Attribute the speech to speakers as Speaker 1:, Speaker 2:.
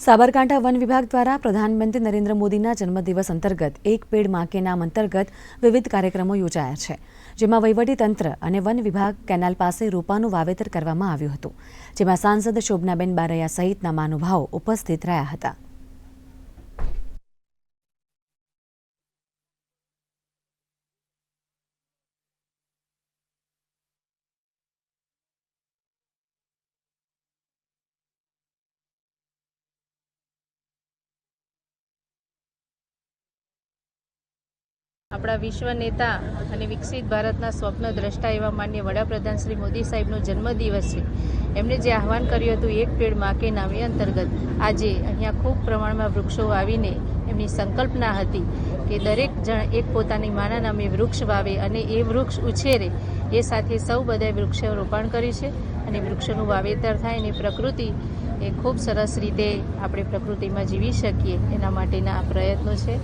Speaker 1: Sabarkantha one વિભાગ દ્વારા પ્રધાનમંત્રી નરેન્દ્ર મોદીના જન્મદિવસ અંતર્ગત એક પેડમાં નામ અંતર્ગત વિવિધ કાર્યક્રમો યોજાયા છે, જેમાં વહીવટીતંત્ર અને વન વિભાગ કેનાલ પાસે રોપાનું વાવેતર કરવામાં આવ્યું હતું, જેમાં સાંસદ શોભનાબેન બારૈયા સહિતના મહાનુભાવો ઉપસ્થિત રહ્યા હતા.
Speaker 2: આપણા વિશ્વ નેતા અને વિકસિત ભારતના સ્વપ્ન દ્રષ્ટા એવા માન્ય વડાપ્રધાન શ્રી મોદી સાહેબનો જન્મદિવસ છે. એમણે જે આહવાન કર્યું હતું એક પેડમાં કે નામ અંતર્ગત, આજે અહીંયા ખૂબ પ્રમાણમાં વૃક્ષો વાવીને એમની સંકલ્પના હતી કે દરેક જણ એક પોતાની માના નામે વૃક્ષ વાવે અને એ વૃક્ષ ઉછેરે. એ સાથે સૌ બધાએ વૃક્ષો રોપણ કર્યું છે અને વૃક્ષોનું વાવેતર થાય અને પ્રકૃતિ એ ખૂબ સરસ રીતે આપણે પ્રકૃતિમાં જીવી શકીએ એના માટેના આ પ્રયત્નો છે.